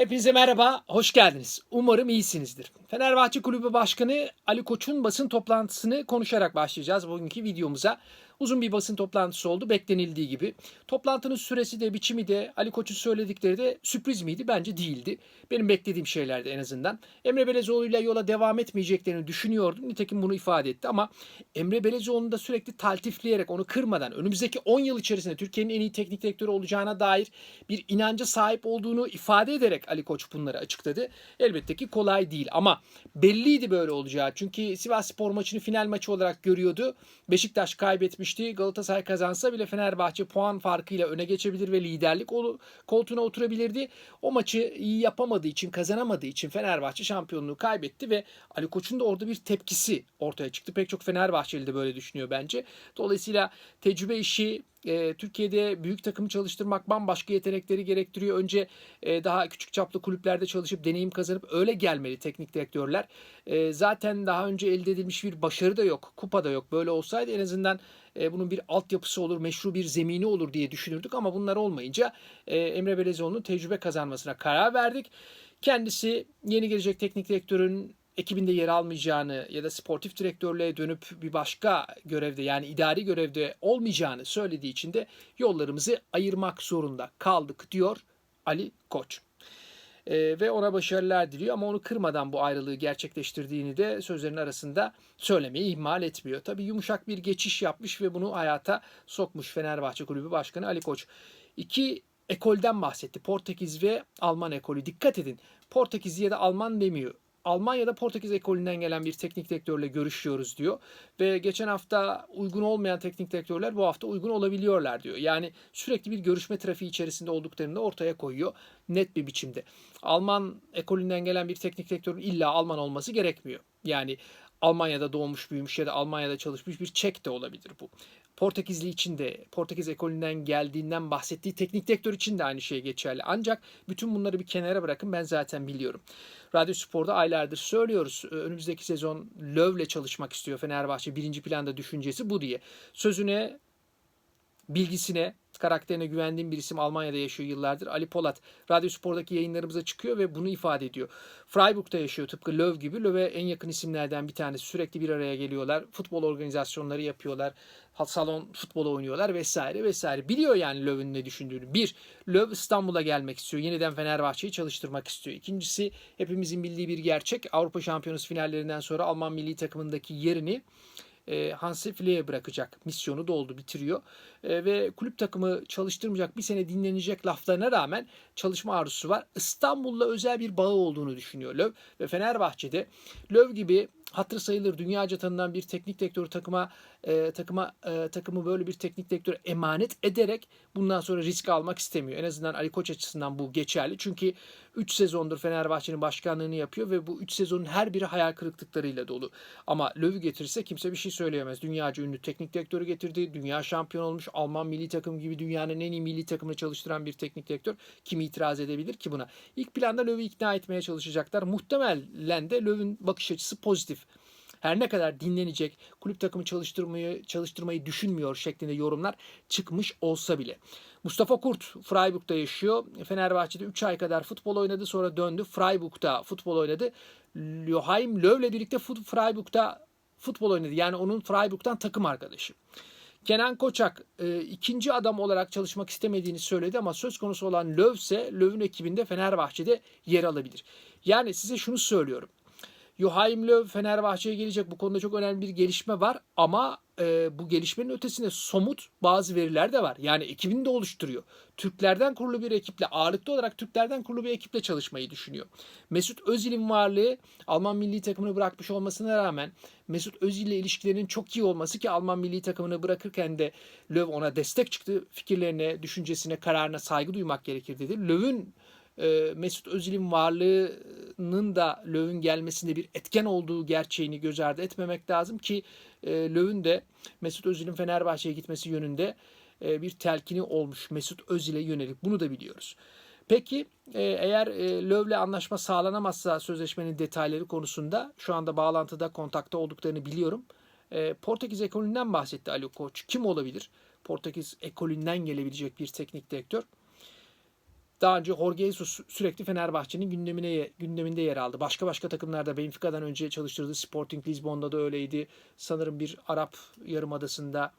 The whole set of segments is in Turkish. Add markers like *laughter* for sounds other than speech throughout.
Hepinize merhaba, hoş geldiniz. Umarım iyisinizdir. Fenerbahçe Kulübü Başkanı Ali Koç'un basın toplantısını konuşarak başlayacağız bugünkü videomuza. Uzun bir basın toplantısı oldu beklenildiği gibi. Toplantının süresi de biçimi de Ali Koç'un söyledikleri de sürpriz miydi? Bence değildi. Benim beklediğim şeylerdi en azından. Emre Belezoğlu ile yola devam etmeyeceklerini düşünüyordum. Nitekim bunu ifade etti ama Emre Belezoğlu'nu da sürekli taltifleyerek onu kırmadan önümüzdeki 10 yıl içerisinde Türkiye'nin en iyi teknik direktörü olacağına dair bir inanca sahip olduğunu ifade ederek Ali Koç bunları açıkladı. Elbette ki kolay değil ama belliydi böyle olacağı. Çünkü Sivas Spor maçını final maçı olarak görüyordu. Beşiktaş kaybetmişti. Galatasaray kazansa bile Fenerbahçe puan farkıyla öne geçebilir ve liderlik koltuğuna oturabilirdi. O maçı iyi yapamadığı için, kazanamadığı için Fenerbahçe şampiyonluğu kaybetti ve Ali Koç'un da orada bir tepkisi ortaya çıktı. Pek çok Fenerbahçeli de böyle düşünüyor bence. Dolayısıyla tecrübe işi e, Türkiye'de büyük takımı çalıştırmak bambaşka yetenekleri gerektiriyor. Önce e, daha küçük çaplı kulüplerde çalışıp deneyim kazanıp öyle gelmeli teknik direktörler. E, zaten daha önce elde edilmiş bir başarı da yok, kupa da yok. Böyle olsaydı en azından e, bunun bir altyapısı olur, meşru bir zemini olur diye düşünürdük ama bunlar olmayınca e, Emre Belezoğlu'nun tecrübe kazanmasına karar verdik. Kendisi yeni gelecek teknik direktörün ekibinde yer almayacağını ya da sportif direktörlüğe dönüp bir başka görevde yani idari görevde olmayacağını söylediği için de yollarımızı ayırmak zorunda kaldık diyor Ali Koç. Ee, ve ona başarılar diliyor ama onu kırmadan bu ayrılığı gerçekleştirdiğini de sözlerin arasında söylemeyi ihmal etmiyor. Tabii yumuşak bir geçiş yapmış ve bunu hayata sokmuş Fenerbahçe Kulübü Başkanı Ali Koç. İki ekolden bahsetti. Portekiz ve Alman ekolü. Dikkat edin. Portekiz ya da Alman demiyor. Almanya'da Portekiz ekolünden gelen bir teknik direktörle görüşüyoruz diyor. Ve geçen hafta uygun olmayan teknik direktörler bu hafta uygun olabiliyorlar diyor. Yani sürekli bir görüşme trafiği içerisinde olduklarını da ortaya koyuyor net bir biçimde. Alman ekolünden gelen bir teknik direktörün illa Alman olması gerekmiyor. Yani Almanya'da doğmuş büyümüş ya da Almanya'da çalışmış bir Çek de olabilir bu. Portekizli için de Portekiz ekolünden geldiğinden bahsettiği teknik direktör için de aynı şey geçerli. Ancak bütün bunları bir kenara bırakın ben zaten biliyorum. Radyo Spor'da aylardır söylüyoruz. Önümüzdeki sezon Löv'le çalışmak istiyor Fenerbahçe. Birinci planda düşüncesi bu diye. Sözüne, bilgisine, karakterine güvendiğim bir isim Almanya'da yaşıyor yıllardır. Ali Polat Radyo Spor'daki yayınlarımıza çıkıyor ve bunu ifade ediyor. Freiburg'da yaşıyor tıpkı Löw gibi. Löw'e en yakın isimlerden bir tanesi. Sürekli bir araya geliyorlar. Futbol organizasyonları yapıyorlar. Salon futbolu oynuyorlar vesaire vesaire. Biliyor yani Löw'ün ne düşündüğünü. Bir, Löw İstanbul'a gelmek istiyor. Yeniden Fenerbahçe'yi çalıştırmak istiyor. İkincisi hepimizin bildiği bir gerçek. Avrupa Şampiyonası finallerinden sonra Alman milli takımındaki yerini Hansi Flick'e bırakacak. Misyonu doldu, bitiriyor. E, ve kulüp takımı çalıştırmayacak, bir sene dinlenecek laflarına rağmen çalışma arzusu var. İstanbul'la özel bir bağı olduğunu düşünüyor Löw ve Fenerbahçe'de Löw gibi hatırı sayılır dünyaca tanınan bir teknik direktör takıma e, takıma e, takımı böyle bir teknik direktör emanet ederek bundan sonra risk almak istemiyor. En azından Ali Koç açısından bu geçerli. Çünkü 3 sezondur Fenerbahçe'nin başkanlığını yapıyor ve bu 3 sezonun her biri hayal kırıklıklarıyla dolu. Ama Löw'ü getirirse kimse bir şey söyleyemez. Dünyaca ünlü teknik direktörü getirdi. Dünya şampiyon olmuş. Alman milli takım gibi dünyanın en iyi milli takımını çalıştıran bir teknik direktör. Kim itiraz edebilir ki buna? İlk planda Löw'ü ikna etmeye çalışacaklar. Muhtemelen de Löw'ün bakış açısı pozitif her ne kadar dinlenecek, kulüp takımı çalıştırmayı çalıştırmayı düşünmüyor şeklinde yorumlar çıkmış olsa bile. Mustafa Kurt Freiburg'da yaşıyor. Fenerbahçe'de 3 ay kadar futbol oynadı. Sonra döndü. Freiburg'da futbol oynadı. Joachim Löw'le birlikte Freiburg'da futbol oynadı. Yani onun Freiburg'dan takım arkadaşı. Kenan Koçak e, ikinci adam olarak çalışmak istemediğini söyledi ama söz konusu olan Löw ise Löw'ün ekibinde Fenerbahçe'de yer alabilir. Yani size şunu söylüyorum. Joachim Löw Fenerbahçe'ye gelecek. Bu konuda çok önemli bir gelişme var ama e, bu gelişmenin ötesinde somut bazı veriler de var. Yani ekibini de oluşturuyor. Türklerden kurulu bir ekiple, ağırlıklı olarak Türklerden kurulu bir ekiple çalışmayı düşünüyor. Mesut Özil'in varlığı Alman milli takımını bırakmış olmasına rağmen Mesut Özil ile ilişkilerinin çok iyi olması ki Alman milli takımını bırakırken de Löw ona destek çıktı. Fikirlerine, düşüncesine, kararına saygı duymak gerekir dedi. Löw'ün Mesut Özil'in varlığının da Löw'ün gelmesinde bir etken olduğu gerçeğini göz ardı etmemek lazım ki e, Löw'ün de Mesut Özil'in Fenerbahçe'ye gitmesi yönünde e, bir telkini olmuş Mesut Özil'e yönelik. Bunu da biliyoruz. Peki eğer Löv'le anlaşma sağlanamazsa sözleşmenin detayları konusunda şu anda bağlantıda kontakta olduklarını biliyorum. Portekiz ekolünden bahsetti Ali Koç. Kim olabilir? Portekiz ekolünden gelebilecek bir teknik direktör. Daha önce Jorge Jesus sürekli Fenerbahçe'nin gündemine gündeminde yer aldı. Başka başka takımlarda Benfica'dan önce çalıştırdı. Sporting Lisbon'da da öyleydi. Sanırım bir Arap Yarımadası'nda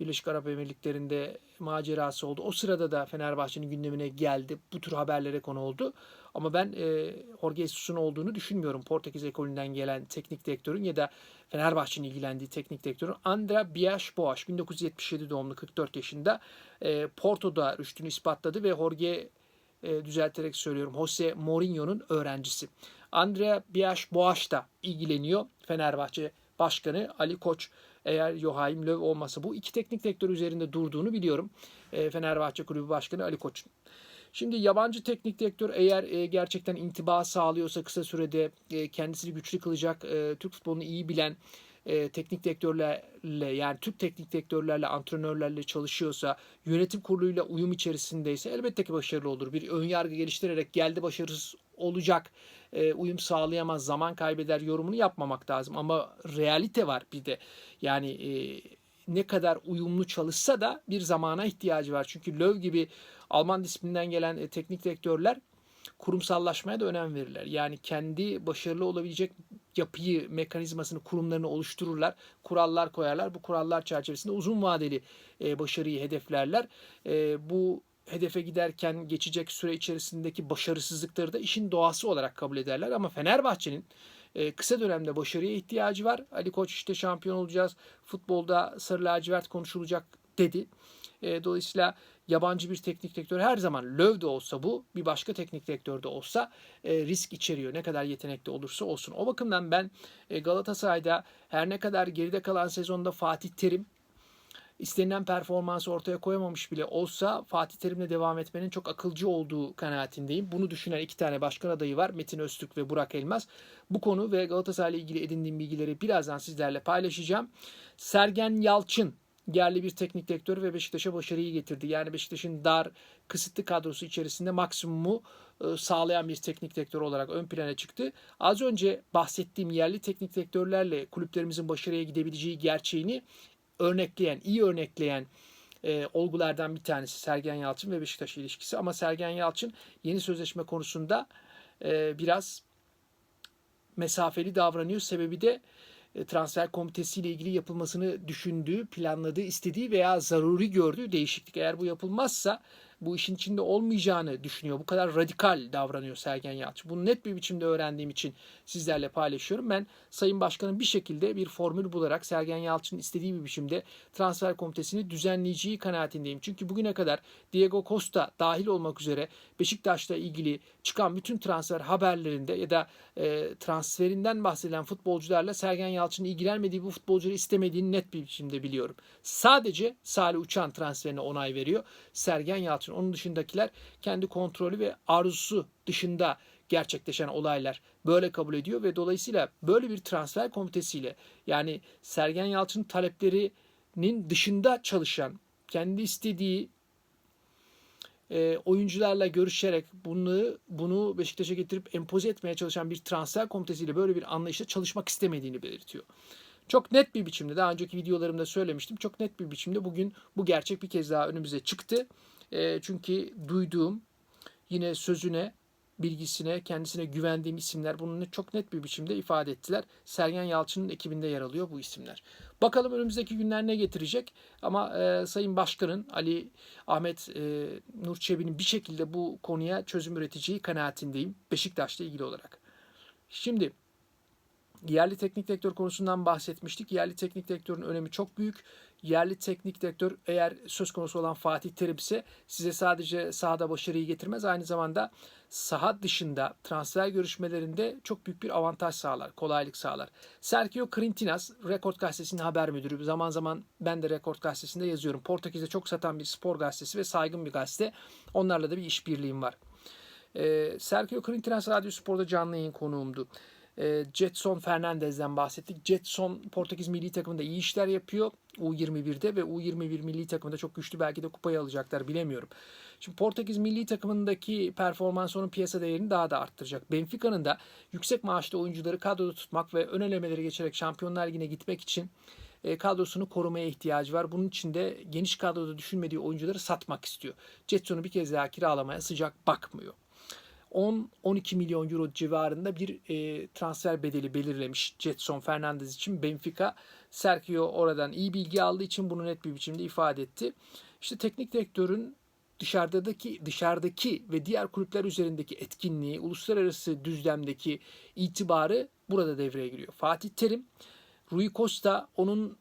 Birleşik Arap Emirlikleri'nde macerası oldu. O sırada da Fenerbahçe'nin gündemine geldi. Bu tür haberlere konu oldu. Ama ben e, Jorge Jesus'un olduğunu düşünmüyorum. Portekiz ekolünden gelen teknik direktörün ya da Fenerbahçe'nin ilgilendiği teknik direktörün Andra Bias Boas 1977 doğumlu 44 yaşında e, Porto'da rüştünü ispatladı ve Jorge e, düzelterek söylüyorum Jose Mourinho'nun öğrencisi. Andrea Bias Boas da ilgileniyor. Fenerbahçe Başkanı Ali Koç eğer Joachim Löw olmasa bu iki teknik direktör üzerinde durduğunu biliyorum. E, Fenerbahçe Kulübü Başkanı Ali Koç'un. Şimdi yabancı teknik direktör eğer e, gerçekten intiba sağlıyorsa kısa sürede kendisini güçlü kılacak, Türk futbolunu iyi bilen e, teknik direktörlerle yani Türk teknik direktörlerle, antrenörlerle çalışıyorsa, yönetim kuruluyla uyum içerisindeyse elbette ki başarılı olur. Bir ön yargı geliştirerek geldi başarısız olacak, e, uyum sağlayamaz, zaman kaybeder yorumunu yapmamak lazım. Ama realite var bir de. Yani e, ne kadar uyumlu çalışsa da bir zamana ihtiyacı var. Çünkü Löw gibi Alman disiplinden gelen e, teknik direktörler kurumsallaşmaya da önem verirler. Yani kendi başarılı olabilecek yapıyı, mekanizmasını, kurumlarını oluştururlar. Kurallar koyarlar. Bu kurallar çerçevesinde uzun vadeli e, başarıyı hedeflerler. E, bu hedefe giderken geçecek süre içerisindeki başarısızlıkları da işin doğası olarak kabul ederler. Ama Fenerbahçe'nin e, kısa dönemde başarıya ihtiyacı var. Ali Koç işte şampiyon olacağız. Futbolda sarı lacivert konuşulacak dedi. E, dolayısıyla yabancı bir teknik direktör her zaman Löw de olsa bu bir başka teknik direktör de olsa e, risk içeriyor. Ne kadar yetenekli olursa olsun. O bakımdan ben e, Galatasaray'da her ne kadar geride kalan sezonda Fatih Terim istenilen performansı ortaya koyamamış bile olsa Fatih Terim'le devam etmenin çok akılcı olduğu kanaatindeyim. Bunu düşünen iki tane başkan adayı var. Metin Öztürk ve Burak Elmaz. Bu konu ve Galatasaray ile ilgili edindiğim bilgileri birazdan sizlerle paylaşacağım. Sergen Yalçın yerli bir teknik direktör ve Beşiktaş'a başarıyı getirdi. Yani Beşiktaş'ın dar, kısıtlı kadrosu içerisinde maksimumu e, sağlayan bir teknik direktör olarak ön plana çıktı. Az önce bahsettiğim yerli teknik direktörlerle kulüplerimizin başarıya gidebileceği gerçeğini örnekleyen, iyi örnekleyen e, olgulardan bir tanesi Sergen Yalçın ve Beşiktaş ilişkisi. Ama Sergen Yalçın yeni sözleşme konusunda e, biraz mesafeli davranıyor. Sebebi de e, transfer komitesiyle ilgili yapılmasını düşündüğü, planladığı, istediği veya zaruri gördüğü değişiklik. Eğer bu yapılmazsa bu işin içinde olmayacağını düşünüyor. Bu kadar radikal davranıyor Sergen Yalçın. Bunu net bir biçimde öğrendiğim için sizlerle paylaşıyorum. Ben Sayın Başkan'ın bir şekilde bir formül bularak Sergen Yalçın'ın istediği bir biçimde transfer komitesini düzenleyeceği kanaatindeyim. Çünkü bugüne kadar Diego Costa dahil olmak üzere Beşiktaş'la ilgili çıkan bütün transfer haberlerinde ya da e, transferinden bahsedilen futbolcularla Sergen Yalçın'ın ilgilenmediği bu futbolcuları istemediğini net bir biçimde biliyorum. Sadece Salih Uçan transferine onay veriyor. Sergen Yalçın onun dışındakiler kendi kontrolü ve arzusu dışında gerçekleşen olaylar böyle kabul ediyor ve dolayısıyla böyle bir transfer komitesiyle yani Sergen Yalçın taleplerinin dışında çalışan kendi istediği e, oyuncularla görüşerek bunu bunu Beşiktaş'a getirip empoze etmeye çalışan bir transfer komitesiyle böyle bir anlayışla çalışmak istemediğini belirtiyor. Çok net bir biçimde daha önceki videolarımda söylemiştim. Çok net bir biçimde bugün bu gerçek bir kez daha önümüze çıktı. E, çünkü duyduğum yine sözüne bilgisine, kendisine güvendiğim isimler bunu çok net bir biçimde ifade ettiler. Sergen Yalçın'ın ekibinde yer alıyor bu isimler. Bakalım önümüzdeki günler ne getirecek ama e, Sayın Başkan'ın Ali Ahmet e, Nur Çebi'nin bir şekilde bu konuya çözüm üreteceği kanaatindeyim Beşiktaş'la ilgili olarak. Şimdi yerli teknik direktör konusundan bahsetmiştik. Yerli teknik direktörün önemi çok büyük yerli teknik direktör eğer söz konusu olan Fatih Terim ise size sadece sahada başarıyı getirmez aynı zamanda saha dışında transfer görüşmelerinde çok büyük bir avantaj sağlar, kolaylık sağlar. Sergio Crintinas, Rekord Gazetesi'nin haber müdürü. Zaman zaman ben de Rekord Gazetesi'nde yazıyorum. Portekiz'de çok satan bir spor gazetesi ve saygın bir gazete. Onlarla da bir işbirliğim var. Ee, Sergio Crintinas Radyo Spor'da canlı yayın konuğumdu. Ee, Jetson Fernandez'den bahsettik. Jetson Portekiz milli takımında iyi işler yapıyor. U21'de ve U21 milli takımında çok güçlü belki de kupayı alacaklar bilemiyorum. Şimdi Portekiz milli takımındaki performans onun piyasa değerini daha da arttıracak. Benfica'nın da yüksek maaşlı oyuncuları kadroda tutmak ve ön elemeleri geçerek Şampiyonlar Ligi'ne gitmek için e, kadrosunu korumaya ihtiyacı var. Bunun için de geniş kadroda düşünmediği oyuncuları satmak istiyor. Jetson'u bir kez daha kiralamaya sıcak bakmıyor. 10-12 milyon euro civarında bir e, transfer bedeli belirlemiş Jetson Fernandez için. Benfica Sergio oradan iyi bilgi aldığı için bunu net bir biçimde ifade etti. İşte teknik direktörün dışarıdaki dışarıdaki ve diğer kulüpler üzerindeki etkinliği, uluslararası düzlemdeki itibarı burada devreye giriyor. Fatih Terim, Rui Costa onun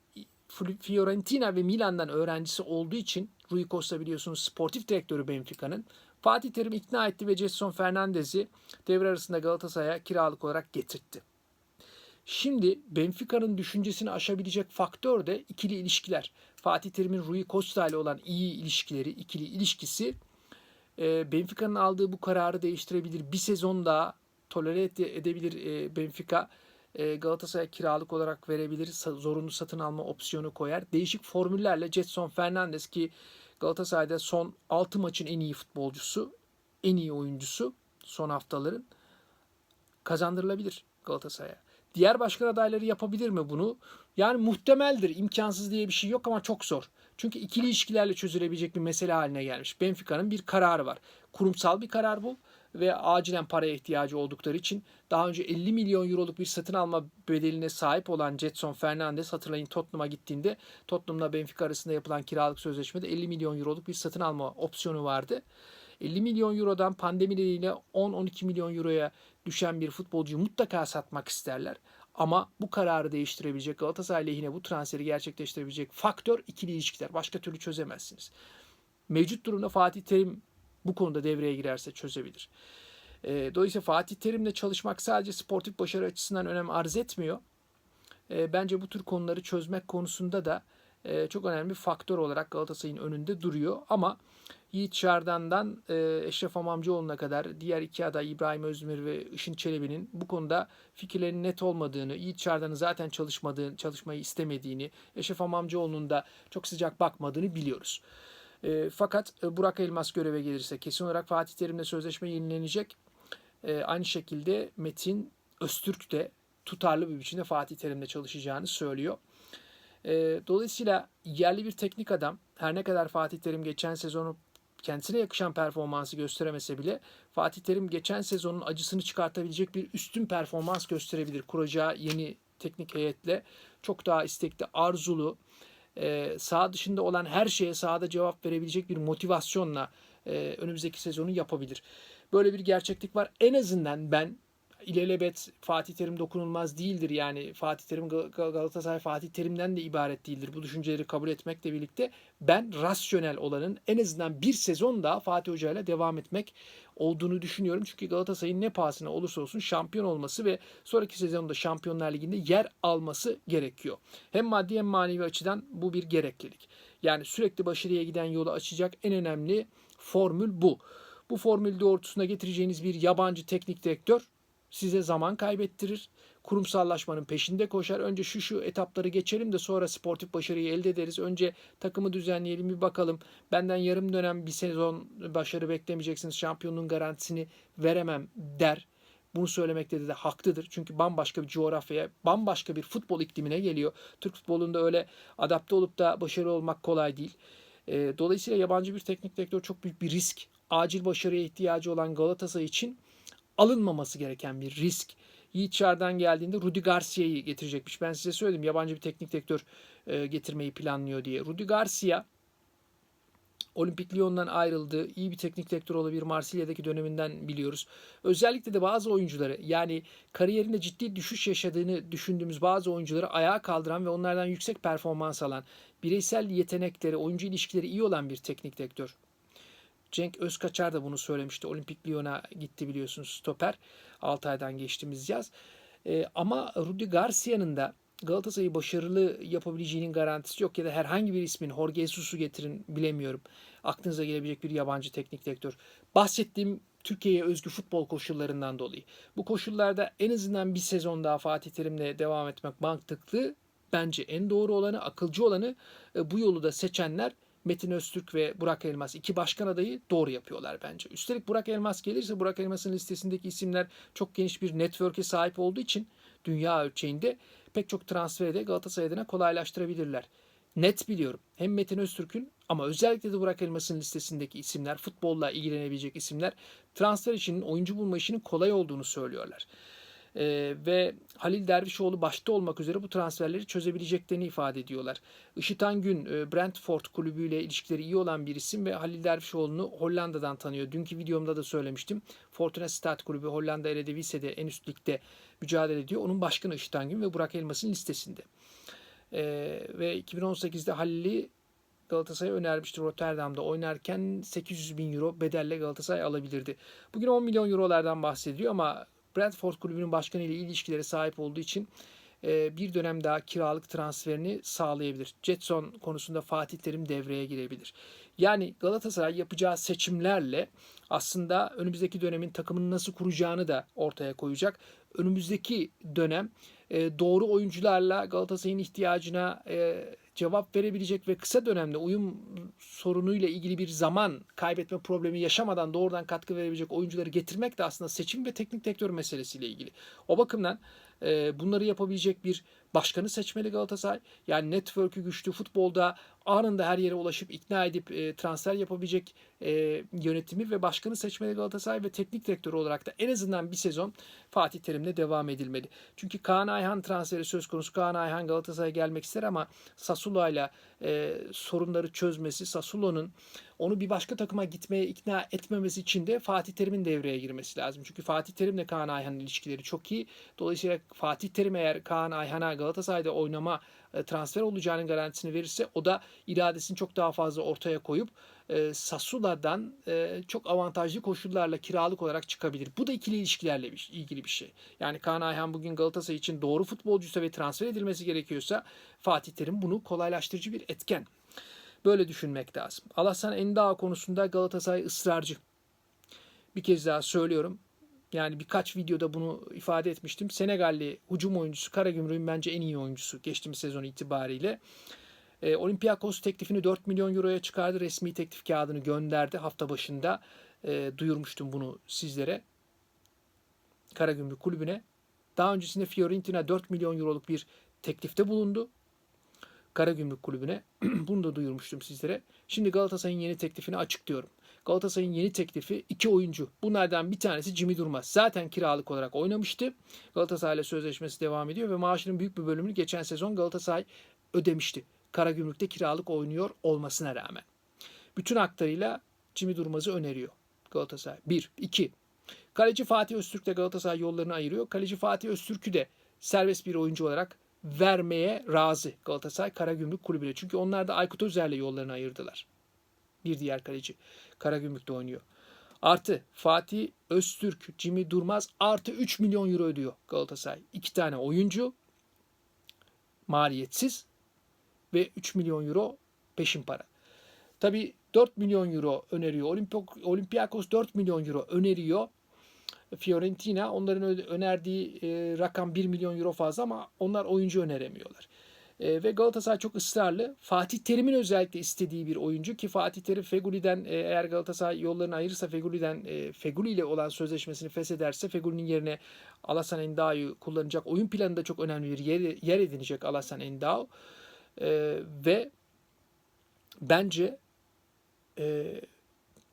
Fiorentina ve Milan'dan öğrencisi olduğu için Rui Costa biliyorsunuz sportif direktörü Benfica'nın. Fatih Terim ikna etti ve Jetson Fernandez'i devre arasında Galatasaray'a kiralık olarak getirtti. Şimdi Benfica'nın düşüncesini aşabilecek faktör de ikili ilişkiler. Fatih Terim'in Rui Costa ile olan iyi ilişkileri, ikili ilişkisi e, Benfica'nın aldığı bu kararı değiştirebilir. Bir sezon daha tolere edebilir e, Benfica. E, Galatasaray'a kiralık olarak verebilir. Zorunlu satın alma opsiyonu koyar. Değişik formüllerle Jetson Fernandez ki Galatasaray'da son 6 maçın en iyi futbolcusu, en iyi oyuncusu son haftaların kazandırılabilir Galatasaray'a. Diğer başkan adayları yapabilir mi bunu? Yani muhtemeldir. imkansız diye bir şey yok ama çok zor. Çünkü ikili ilişkilerle çözülebilecek bir mesele haline gelmiş. Benfica'nın bir kararı var. Kurumsal bir karar bu ve acilen paraya ihtiyacı oldukları için daha önce 50 milyon euroluk bir satın alma bedeline sahip olan Jetson Fernandes hatırlayın Tottenham'a gittiğinde Tottenham'la Benfica arasında yapılan kiralık sözleşmede 50 milyon euroluk bir satın alma opsiyonu vardı. 50 milyon eurodan pandemi nedeniyle 10-12 milyon euroya düşen bir futbolcuyu mutlaka satmak isterler. Ama bu kararı değiştirebilecek, Galatasaray lehine bu transferi gerçekleştirebilecek faktör ikili ilişkiler. Başka türlü çözemezsiniz. Mevcut durumda Fatih Terim bu konuda devreye girerse çözebilir. E, dolayısıyla Fatih Terim'le çalışmak sadece sportif başarı açısından önem arz etmiyor. E, bence bu tür konuları çözmek konusunda da e, çok önemli bir faktör olarak Galatasaray'ın önünde duruyor. Ama Yiğit Şardan'dan e, Eşref Amamcıoğlu'na kadar diğer iki aday İbrahim Özdemir ve Işın Çelebi'nin bu konuda fikirlerinin net olmadığını, Yiğit Şardan'ın zaten çalışmadığını, çalışmayı istemediğini, Eşref Amamcıoğlu'nun da çok sıcak bakmadığını biliyoruz. E, fakat e, Burak Elmas göreve gelirse kesin olarak Fatih Terim'le sözleşme yenilenecek. E, aynı şekilde Metin Öztürk de tutarlı bir biçimde Fatih Terim'le çalışacağını söylüyor. E, dolayısıyla yerli bir teknik adam her ne kadar Fatih Terim geçen sezonu kendisine yakışan performansı gösteremese bile Fatih Terim geçen sezonun acısını çıkartabilecek bir üstün performans gösterebilir. Kuracağı yeni teknik heyetle çok daha istekli, arzulu, e, sağ dışında olan her şeye sahada cevap verebilecek bir motivasyonla e, önümüzdeki sezonu yapabilir. Böyle bir gerçeklik var. En azından ben ilelebet Fatih Terim dokunulmaz değildir. Yani Fatih Terim Galatasaray Fatih Terim'den de ibaret değildir. Bu düşünceleri kabul etmekle birlikte ben rasyonel olanın en azından bir sezon daha Fatih Hoca ile devam etmek olduğunu düşünüyorum. Çünkü Galatasaray'ın ne pahasına olursa olsun şampiyon olması ve sonraki sezonda Şampiyonlar Ligi'nde yer alması gerekiyor. Hem maddi hem manevi açıdan bu bir gereklilik. Yani sürekli başarıya giden yolu açacak en önemli formül bu. Bu formül doğrultusunda getireceğiniz bir yabancı teknik direktör size zaman kaybettirir. Kurumsallaşmanın peşinde koşar. Önce şu şu etapları geçelim de sonra sportif başarıyı elde ederiz. Önce takımı düzenleyelim bir bakalım. Benden yarım dönem bir sezon başarı beklemeyeceksiniz. Şampiyonluğun garantisini veremem der. Bunu söylemekte de, haklıdır. Çünkü bambaşka bir coğrafyaya, bambaşka bir futbol iklimine geliyor. Türk futbolunda öyle adapte olup da başarılı olmak kolay değil. E, dolayısıyla yabancı bir teknik direktör çok büyük bir risk. Acil başarıya ihtiyacı olan Galatasaray için alınmaması gereken bir risk. Yiğit Çar'dan geldiğinde Rudi Garcia'yı getirecekmiş. Ben size söyledim yabancı bir teknik direktör e, getirmeyi planlıyor diye. Rudi Garcia Olimpik Lyon'dan ayrıldı. İyi bir teknik direktör olabilir. Marsilya'daki döneminden biliyoruz. Özellikle de bazı oyuncuları yani kariyerinde ciddi düşüş yaşadığını düşündüğümüz bazı oyuncuları ayağa kaldıran ve onlardan yüksek performans alan, bireysel yetenekleri, oyuncu ilişkileri iyi olan bir teknik direktör. Cenk Özkaçar da bunu söylemişti. Olimpik Lyon'a gitti biliyorsunuz stoper. 6 aydan geçtiğimiz yaz. E, ama Rudi Garcia'nın da Galatasaray'ı başarılı yapabileceğinin garantisi yok ya da herhangi bir ismin Jorge Jesus'u getirin bilemiyorum. Aklınıza gelebilecek bir yabancı teknik direktör. Bahsettiğim Türkiye'ye özgü futbol koşullarından dolayı. Bu koşullarda en azından bir sezon daha Fatih Terim'le devam etmek mantıklı. Bence en doğru olanı, akılcı olanı e, bu yolu da seçenler Metin Öztürk ve Burak Elmas iki başkan adayı doğru yapıyorlar bence. Üstelik Burak Elmas gelirse Burak Elmas'ın listesindeki isimler çok geniş bir network'e sahip olduğu için dünya ölçeğinde pek çok transferi de Galatasaray adına kolaylaştırabilirler. Net biliyorum. Hem Metin Öztürk'ün ama özellikle de Burak Elmas'ın listesindeki isimler, futbolla ilgilenebilecek isimler transfer işinin, oyuncu bulma işinin kolay olduğunu söylüyorlar. Ee, ve Halil Dervişoğlu başta olmak üzere bu transferleri çözebileceklerini ifade ediyorlar. Işıtan Gün e, Brentford kulübüyle ilişkileri iyi olan bir isim ve Halil Dervişoğlu'nu Hollanda'dan tanıyor. Dünkü videomda da söylemiştim. Fortuna Sittard kulübü Hollanda Eredivisie'de en üst ligde mücadele ediyor. Onun başkanı Işıtan Gün ve Burak Elmas'ın listesinde. Ee, ve 2018'de Halil'i Galatasaray önermişti Rotterdam'da oynarken 800 bin euro bedelle Galatasaray alabilirdi. Bugün 10 milyon eurolardan bahsediyor ama Brentford kulübünün başkanı ile ilişkileri sahip olduğu için e, bir dönem daha kiralık transferini sağlayabilir. Jetson konusunda Fatih Terim devreye girebilir. Yani Galatasaray yapacağı seçimlerle aslında önümüzdeki dönemin takımını nasıl kuracağını da ortaya koyacak. Önümüzdeki dönem e, doğru oyuncularla Galatasaray'ın ihtiyacına e, cevap verebilecek ve kısa dönemde uyum sorunuyla ilgili bir zaman kaybetme problemi yaşamadan doğrudan katkı verebilecek oyuncuları getirmek de aslında seçim ve teknik direktör meselesiyle ilgili. O bakımdan e, bunları yapabilecek bir başkanı seçmeli Galatasaray. Yani network'ü güçlü futbolda anında her yere ulaşıp ikna edip e, transfer yapabilecek e, yönetimi ve başkanı seçmeli Galatasaray ve teknik direktör olarak da en azından bir sezon Fatih Terim'le devam edilmeli. Çünkü Kaan Ayhan transferi söz konusu. Kaan Ayhan Galatasaray'a gelmek ister ama Sassuolo'yla e, sorunları çözmesi, Sassuolo'nun onu bir başka takıma gitmeye ikna etmemesi için de Fatih Terim'in devreye girmesi lazım. Çünkü Fatih Terim'le Kaan Ayhan'ın ilişkileri çok iyi. Dolayısıyla Fatih Terim eğer Kaan Ayhan'a Galatasaray'da oynama e, transfer olacağının garantisini verirse o da iradesini çok daha fazla ortaya koyup e, Sassuola'dan e, çok avantajlı koşullarla kiralık olarak çıkabilir. Bu da ikili ilişkilerle ilgili bir şey. Yani Kaan Ayhan bugün Galatasaray için doğru futbolcuysa ve transfer edilmesi gerekiyorsa Fatih Terim bunu kolaylaştırıcı bir etken. Böyle düşünmek lazım. Alasan Endao konusunda Galatasaray ısrarcı. Bir kez daha söylüyorum. Yani birkaç videoda bunu ifade etmiştim. Senegalli hücum oyuncusu Karagümrük'ün bence en iyi oyuncusu geçtiğimiz sezon itibariyle. E, Olympiakos teklifini 4 milyon euroya çıkardı. Resmi teklif kağıdını gönderdi hafta başında. E, duyurmuştum bunu sizlere. Karagümrük kulübüne. Daha öncesinde Fiorentina 4 milyon euroluk bir teklifte bulundu. Karagümrük kulübüne. *clears throat* bunu da duyurmuştum sizlere. Şimdi Galatasaray'ın yeni teklifini açıklıyorum. Galatasaray'ın yeni teklifi iki oyuncu. Bunlardan bir tanesi Jimmy Durmaz. Zaten kiralık olarak oynamıştı. Galatasaray'la sözleşmesi devam ediyor ve maaşının büyük bir bölümünü geçen sezon Galatasaray ödemişti. Karagümrük'te kiralık oynuyor olmasına rağmen. Bütün haklarıyla Jimmy Durmaz'ı öneriyor Galatasaray. 1. 2. Kaleci Fatih Öztürk de Galatasaray yollarını ayırıyor. Kaleci Fatih Öztürk'ü de serbest bir oyuncu olarak vermeye razı Galatasaray Karagümrük kulübüne. Çünkü onlar da Aykut Özer'le yollarını ayırdılar. Bir diğer kaleci Karagümrük'te oynuyor. Artı Fatih Öztürk, Jimmy Durmaz artı 3 milyon euro ödüyor Galatasaray. İki tane oyuncu maliyetsiz ve 3 milyon euro peşin para. Tabi 4 milyon euro öneriyor. Olympiakos 4 milyon euro öneriyor. Fiorentina onların önerdiği e, rakam 1 milyon euro fazla ama onlar oyuncu öneremiyorlar. E, ve Galatasaray çok ısrarlı. Fatih Terim'in özellikle istediği bir oyuncu ki Fatih Terim Feguli'den e, eğer Galatasaray yollarını ayırırsa Feguli'den e, Feguli ile olan sözleşmesini feshederse Feguli'nin yerine Alasan Endao'yu kullanacak. Oyun planında çok önemli bir yer, yer edinecek Alasan Endao. Ve bence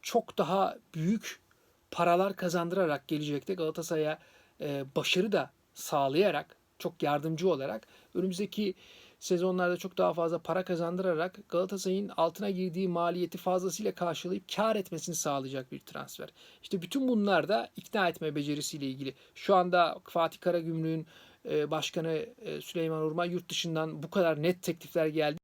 çok daha büyük paralar kazandırarak gelecekte Galatasaray'a e, başarı da sağlayarak çok yardımcı olarak önümüzdeki sezonlarda çok daha fazla para kazandırarak Galatasaray'ın altına girdiği maliyeti fazlasıyla karşılayıp kar etmesini sağlayacak bir transfer. İşte bütün bunlar da ikna etme becerisiyle ilgili. Şu anda Fatih Karagümrük'ün başkanı Süleyman Urma yurt dışından bu kadar net teklifler geldi.